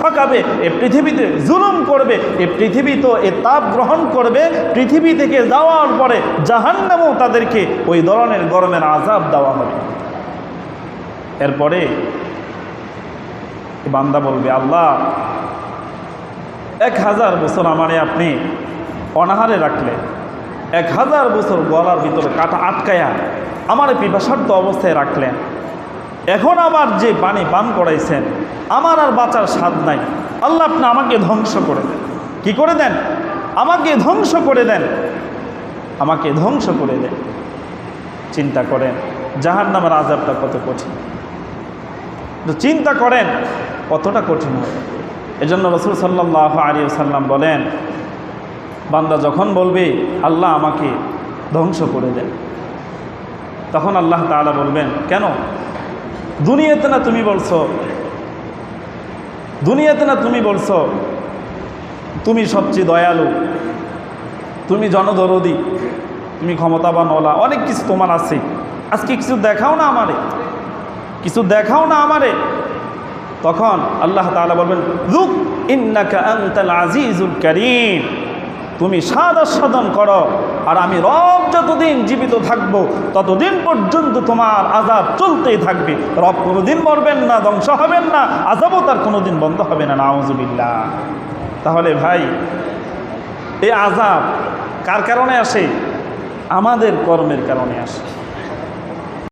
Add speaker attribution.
Speaker 1: ঠকাবে, এ পৃথিবীতে জুলুম করবে, এ পৃথিবী তো এ তাপ গ্রহণ করবে, পৃথিবী থেকে যাওয়ার পরে জাহান্নামও তাদেরকে ওই ধরনের গরমের আজাব দেওয়া হবে। এরপরে বান্দা বলবে, আল্লাহ, এক হাজার বছর আমারে আপনি অনাহারে রাখলে, এক হাজার বছর গলার ভিতরে কাটা আটকায়া আমার পিপাসার্থ অবস্থায় রাখলেন। এখন আবার যে পানি পান করাইছেন, আমার আর বাঁচার স্বাদ নাই। আল্লাহ আপনি আমাকে ধ্বংস করে দেন। কি করে দেন? আমাকে ধ্বংস করে দেন। আমাকে ধ্বংস করে দেন। চিন্তা করেন জাহার নামের আজাবটা কত কঠিন। তো চিন্তা করেন, কতটা কঠিন হবে। এজন্য রসুল সাল্লাহ আলী সাল্লাম বলেন, বান্দা যখন বলবে, আল্লাহ আমাকে ধ্বংস করে দেন, তখন আল্লাহ তাআলা বলবেন, কেন? দুনিয়াতে না তুমি বলছো? দুনিয়াতে না তুমি বলছো? তুমি সবচেয়ে দয়ালু। তুমি জনদরদি। তুমি ক্ষমতাবান ওলা। অনেক কিছু তোমার আছে। আজকে কিছু দেখাও না আমারে। কিছু দেখাও না আমারে। তখন আল্লাহ তাআলা বলবেন লুক ইন্নাকা আজিজুল করিম। তুমি সাদা সাধন করো। আর আমি রব যতদিন জীবিত থাকব, ততদিন পর্যন্ত তোমার আজাব চলতেই থাকবে। রব কোনোদিন মরবেন না, ধ্বংস হবেন না আজাবও তার কোনোদিন বন্ধ হবে না, নাউজুবিল্লাহ। তাহলে ভাই, এই আজাব কার কারণে আসে? আমাদের কর্মের কারণে আসে।